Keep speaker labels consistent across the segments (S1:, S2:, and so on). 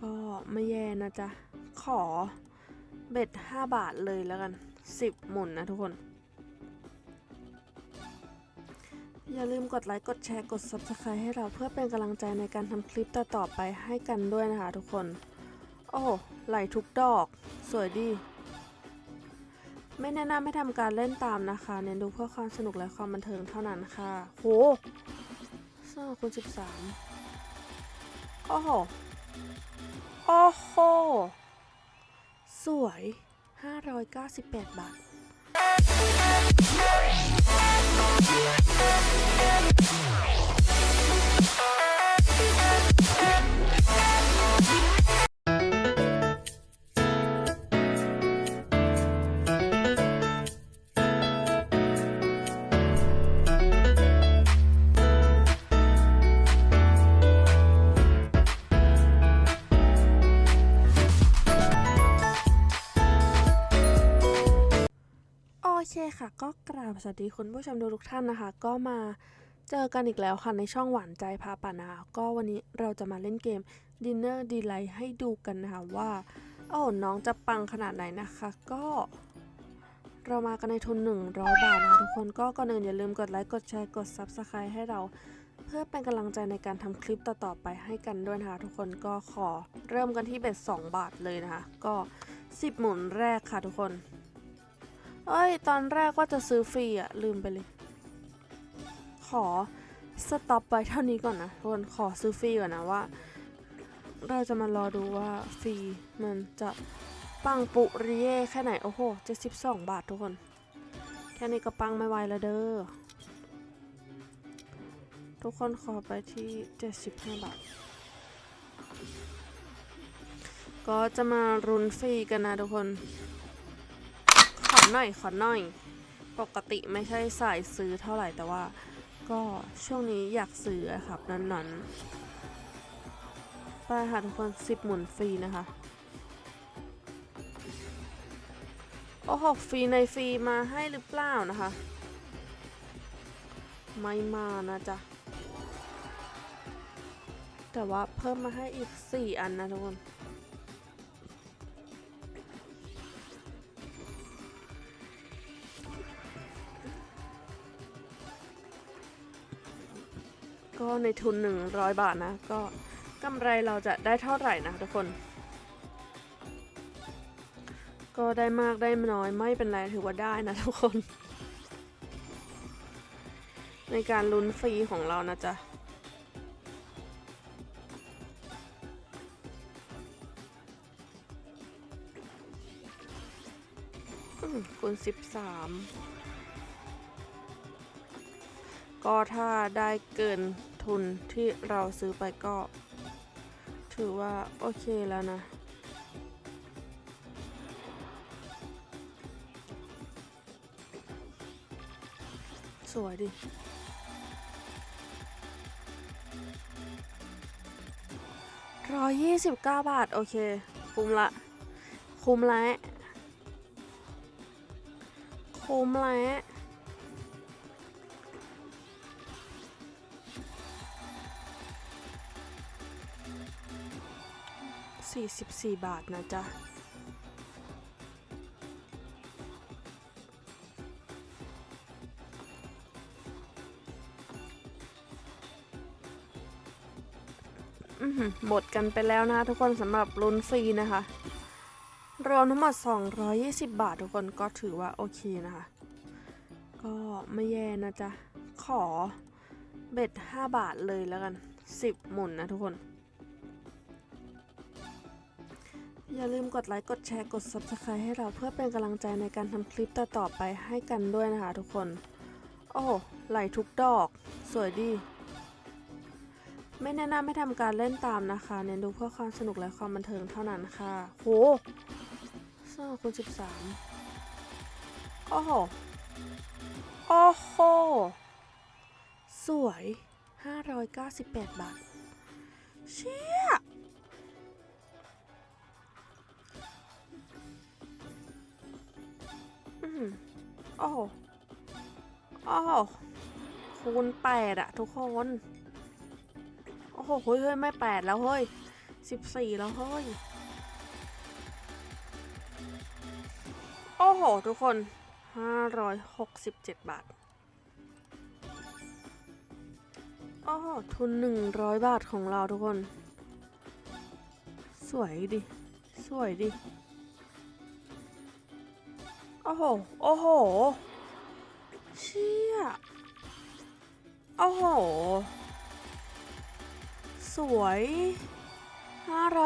S1: ก็ไม่แย่นะจ๊ะ ขอเบ็ด 5 บาทเลยแล้วกัน 10 หมุนนะทุกคน อย่าลืมกดไลค์ กดแชร์ กด Subscribe ให้เราเพื่อเป็นกำลังใจในการทำคลิปต่อๆไปให้กันด้วยนะคะทุกคน โอ้ไหลทุกดอก สวยดี ไม่แนะนำให้ทำการเล่นตามนะคะ เน้นดูเพื่อความสนุกและความบันเทิงเท่านั้นค่ะ โหสองคูณสิบสามโอ้โห โอ้โห สวย 598 บาทโอ คค่ะ ก็กราบสวัสดีคุณผู้ชมทุกท่านนะคะ ก็มาเจอกันอีกแล้วค่ะ ในช่องหวานใจพาป่านะคะก็วันนี้เราจะมาเล่นเกม Dinner Delight ให้ดูกันนะคะว่าโอ้น้องจะปังขนาดไหนนะคะ ก็ เรามากันในทุน 100 บาทนะคะทุกคนก็ก่อนอื่นอย่าลืมกดไลค์กดแชร์กด Subscribe ให้เรา เพื่อเป็นกำลังใจในการทำคลิปต่อๆไปให้กันด้วยนะคะทุกคนก็ขอเริ่มกันที่เบ็ด2บาทเลยนะคะ ก็ 10 หมุนแรกค่ะทุกคน เอ้ย ตอนแรกว่าจะซื้อฟรีอะลืมไปเลย ขอสต็อปไว้เท่านี้ก่อนนะทุกคนขอซื้อฟรีก่อนนะว่า เราจะมารอดูว่าฟรีมันจะปังปุริเย่แค่ไหน โอ้โห72บสองบาททุกคน แค่นี้ก็ปังไม่ไหวแล้วเด้อ ทุกคนขอไปที่75บาท ก็จะมารุนฟรีกันนะทุกคน หน่อยขอหน่อย ปกติไม่ใช่สายซื้อเท่าไหร่แต่ว่า ก็ช่วงนี้อยากซื้อครับนั้นๆไปค่ะทุกคนสิบหมุนฟรีนะคะ โอ้โหฟรีในฟรีมาให้หรือเปล่านะคะ ไม่มานะจ๊ะแต่ว่าเพิ่มมาให้อีก 4 อันนะทุกคน ในทุน 100 บาทนะ ก็กำไรเราจะได้เท่าไหร่นะทุกคน ก็ได้มากได้น้อยไม่เป็นไรถือว่าได้นะทุกคน ในการลุ้นฟรีของเรานะจ๊ะอืมคูณสิบสามก็ถ้าได้เกิน ทุนที่เราซื้อไปก็ ถือว่า โอเคแล้วนะ สวยดิร้อยยี่สิบเก้าบาท โอเค คุ้มละ คุ้มแล้วคุ้มแล้ว 44 บาทนะจ๊ะอื้อหือหมดกันไปแล้วนะทุกคนสำหรับลุ้นฟรีนะคะ รวมทั้งหมด 220 บาททุกคนก็ถือว่าโอเคนะคะ ก็ไม่แย่นะจ๊ะ ขอเบ็ด 5 บาทเลยแล้วกัน 10 หมุนนะทุกคน อย่าลืมกดไลค์กดแชร์กด Subscribe ให้เราเพื่อเป็นกำลังใจในการทำคลิปต่อๆไปให้กันด้วยนะคะทุกคน โอ้ไหลทุกดอก สวยดี ไม่แนะนำให้ทำการเล่นตามนะคะ เน้นดูเพื่อความสนุกและความบันเทิงเท่านั้นค่ะ โหสองคูณสิบสามโอ้โห โอ้โห สวย 598 บาท เชี่ย โอ้โอ้คูณแปดอะทุกคน โอ้โหเฮ้ยเฮ้ยไม่แปดแล้วเฮ้ยสิบสี่แล้วเฮ้ย โอ้โห ทุกคนห้าร้อยหกสิบเจ็ดบาท โอ้โหทุนหนึ่งร้อยบาทของเราทุกคน สวยดิ สวยดิ โอ้โห โอ้โห เชี่ย โอ้โห สวย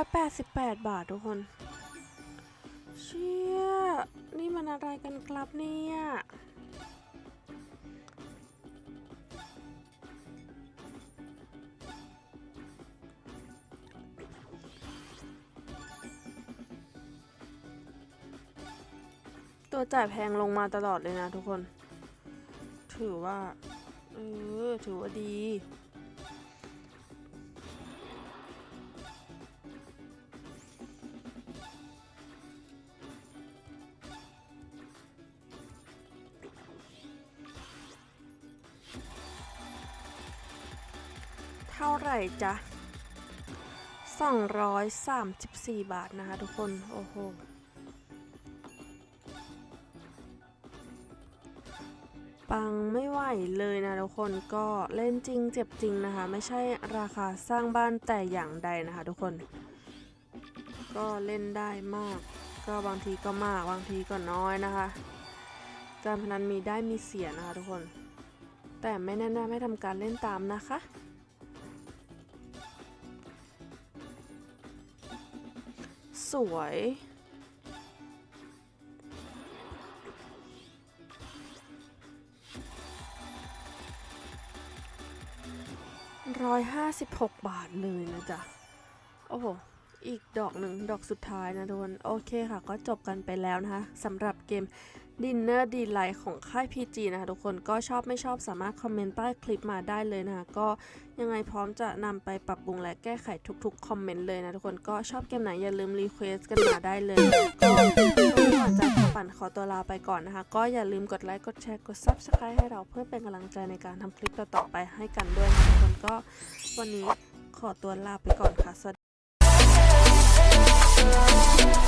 S1: 588 บาททุกคน เชี่ย นี่มันอะไรกันครับเนี่ย ตัวจ่ายแพงลงมาตลอดเลยนะทุกคน ถือว่า เออ ถือว่าดี เท่าไหร่จ๊ะ 234 บาทนะคะทุกคน โอ้โห ปังไม่ไหวเลยนะทุกคนก็เล่นจริงเจ็บจริงนะคะ ไม่ใช่ราคาสร้างบ้านแต่อย่างใดนะคะทุกคน ก็เล่นได้มาก ก็บางทีก็มากบางทีก็น้อยนะคะ การพนันมีได้มีเสียนะคะทุกคน แต่ไม่แน่ๆไม่ทำการเล่นตามนะคะสวย ร้อยห้าสิบหกบาทเลยนะจ๊ะ โอ้โห อีกดอกหนึ่งดอกสุดท้ายนะทุกคน โอเคค่ะ ก็จบกันไปแล้วนะคะสำหรับเกม Dinner d e l i g h t ของค่าย PG นะคะทุกคนก็ชอบไม่ชอบสามารถคอมเมนต์ใต้คลิปมาได้เลยนะคะก็ยังไงพร้อมจะนำไปปรับปรุงและแก้ไขทุกๆคอมเมนต์เลยนะทุกคนก็ชอบเกมไหนอย่าลืมรีเควสกันมาได้เลยก็ก่อนจะปั่นขอตัวลาไปก่อนนะคะ ก็อย่าลืมกดไลค์กดแชร์กด Subscribe ให้เราเพื่อเป็นกำลังใจในการทำคลิปต่อๆไปให้กันด้วยนะทุกคนก็วันนี้ขอตัวลาไปก่อนค่ะสวัสดี